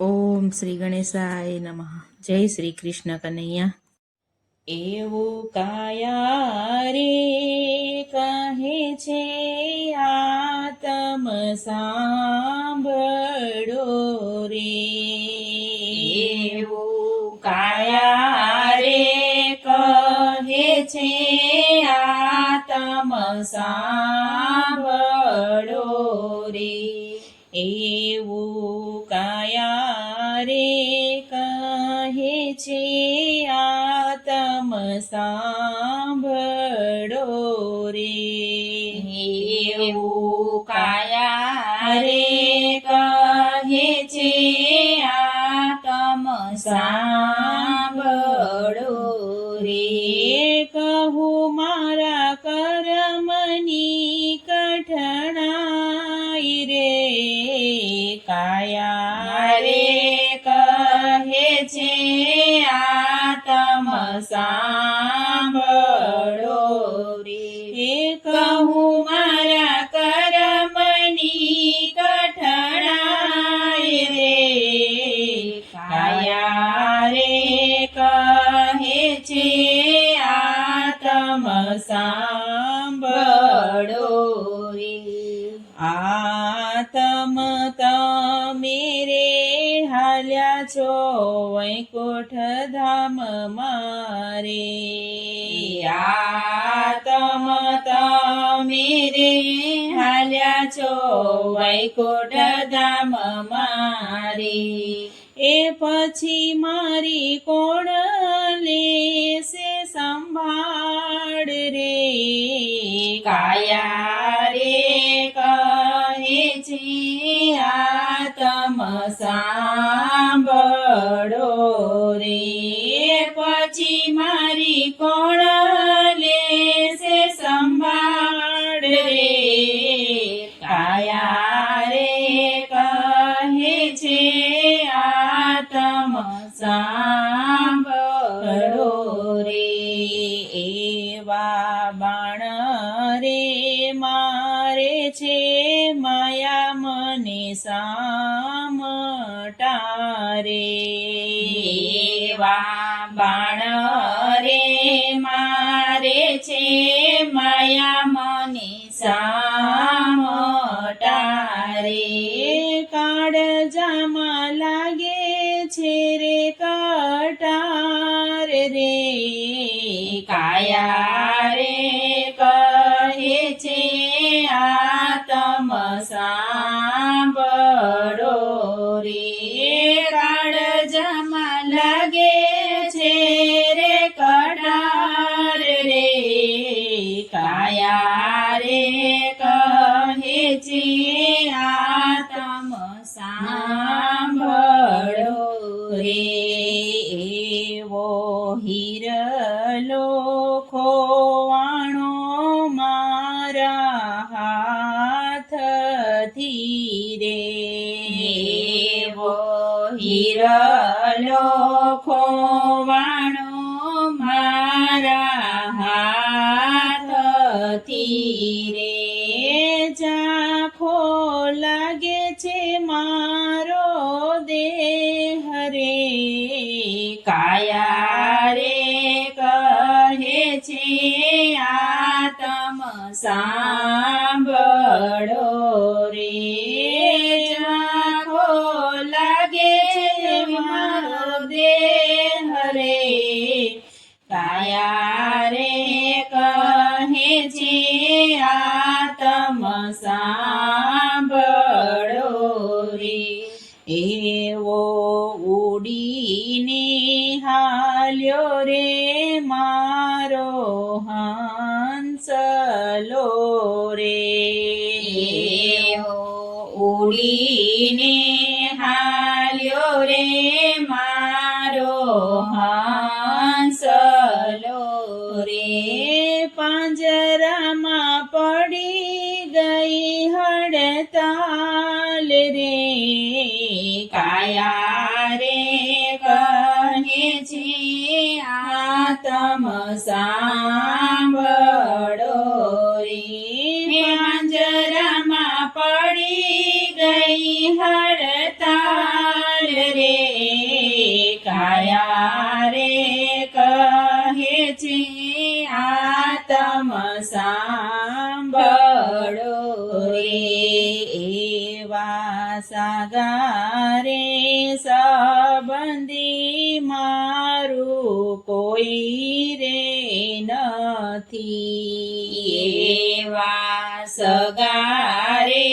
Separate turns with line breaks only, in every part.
ઓમ શ્રી ગણેશાય નમઃ જય શ્રી કૃષ્ણ કનૈયા એવું કાયા રે કહે છે આતમ સાંભળો રે. એવું કાયા રે કહે છે આતમ સાંભળો રે. એવું કહે આ તમ સાંભળો રે. કહું મારા કરમની કઠણાય રે. કાયા રે કહે છે આતમ સાંભળો ધામ મારે આતમ તમે રે હાલ્યા છો વૈકોટ ધામ મારે. એ પછી મારી કોણ લેશે સંભાળ રે? કાયા રે કહે છે આતમ સાંભળો રે. પછી મારી કોણ માયા મને સામટારે. દેવા બાણ રે મારે છે માયા મને સામટારે. કાળજામાં લાગે છે રે કટાર રે. કાયા કહે હાલ્યો રે મારો હંસલો રે. ઉડીને હાલ્યો રે મારો હંસલો કાયા રે કહે છે, આતમ સાંભળો રે, એવા સાગારે સંબંધી મારું કોઈ રે નથી.
એવા સગારે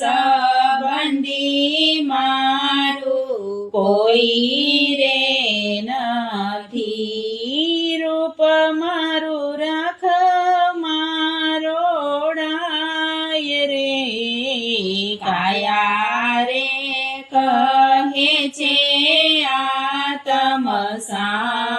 સંબંધી માં
કોઈ રે નથી રૂપ મારું રાખ, મારો ડાય રે. કાયા
રે કહે છે આ સાંભળો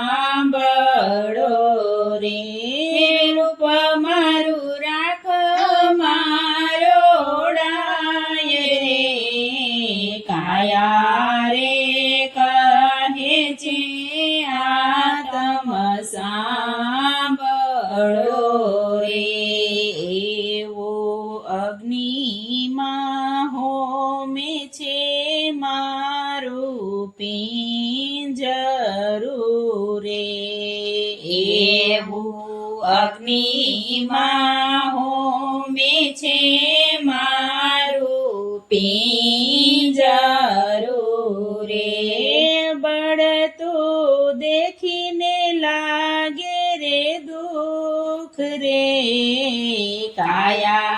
કાયા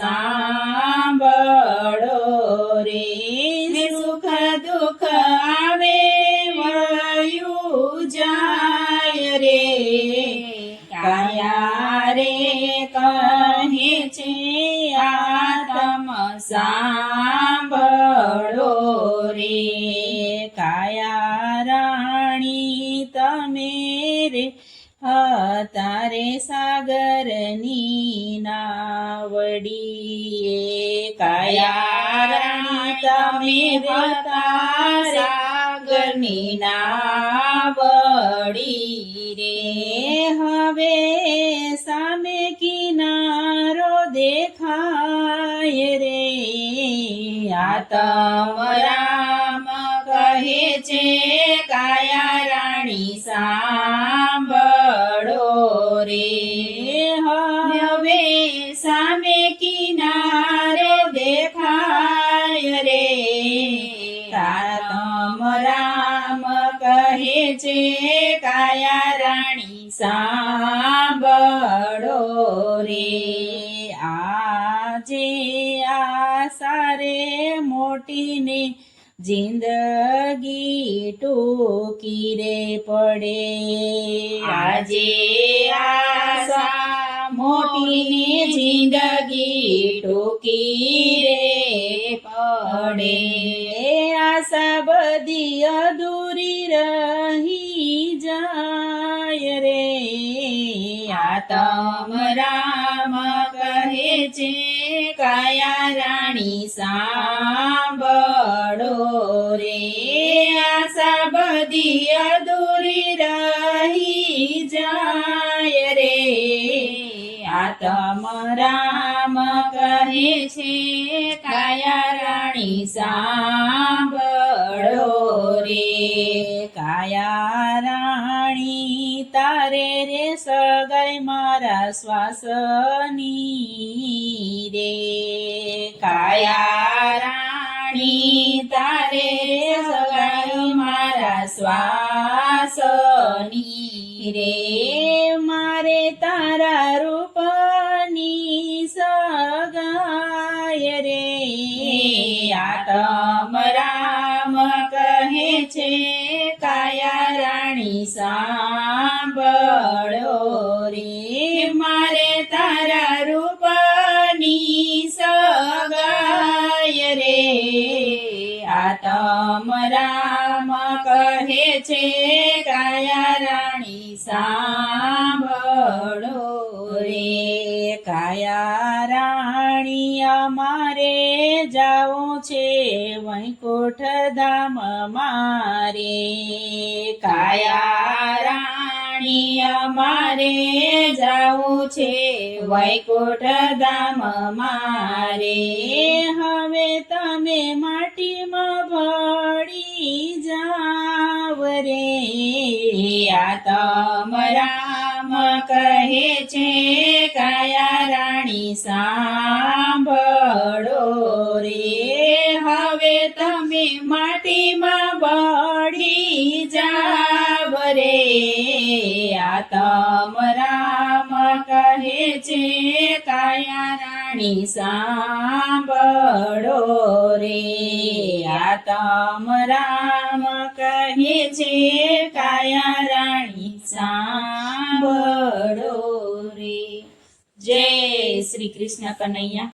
આતમ
સાગરની
નાવડી રે
હવે સામે કિનારો દેખાય રે
આતમ રામ કહે છે કાયા રાણી સાંભળો રે હવે સામે કિનારો દેખાય રે.
જિંદગી ટૂકી રે પડે.
આજે આશા મોટીની જિંદગી ટૂકી રે પડે.
આશા બધી અધૂરી રહી જાય રે.
આતમ રામ કહે છે, કયા રાણી સાંભળો રે, આશા બધી અધૂરી રહી જાય રે. આતમ રામ કહે છે, કાયા રાણી, સાંભળો રે.
કાયા રાણી, તારે રે સગાઈ મારા શ્વાસની રે.
કાયા રાણી રાણી તારે સગાઈ મારા શ્વાસની
રે મારે તારા રૂપની સગાય રે
આતમ રામ કહે છે કાયા રાણી સાંભળો રે સાંભળો રે,
કાયા રાણી અમારે જાવું છે, વૈકુંઠ ધામ મારે.
કાયા રાણી અમારે જાવું છે, વૈકુંઠ ધામ મારે.
હવે તમે માટીમાં ભળી જાવ રે.
આતમ રામ કહે છે, કાયા રાણી સાંભળો રે? હવે તમે માટીમાં બળી જાવ રે. આતમ રામ કહે છે, કાયા રાણી સાંભળો રે? આતમ રામ કહે છે, કાયા કૃષ્ણ કનૈયા.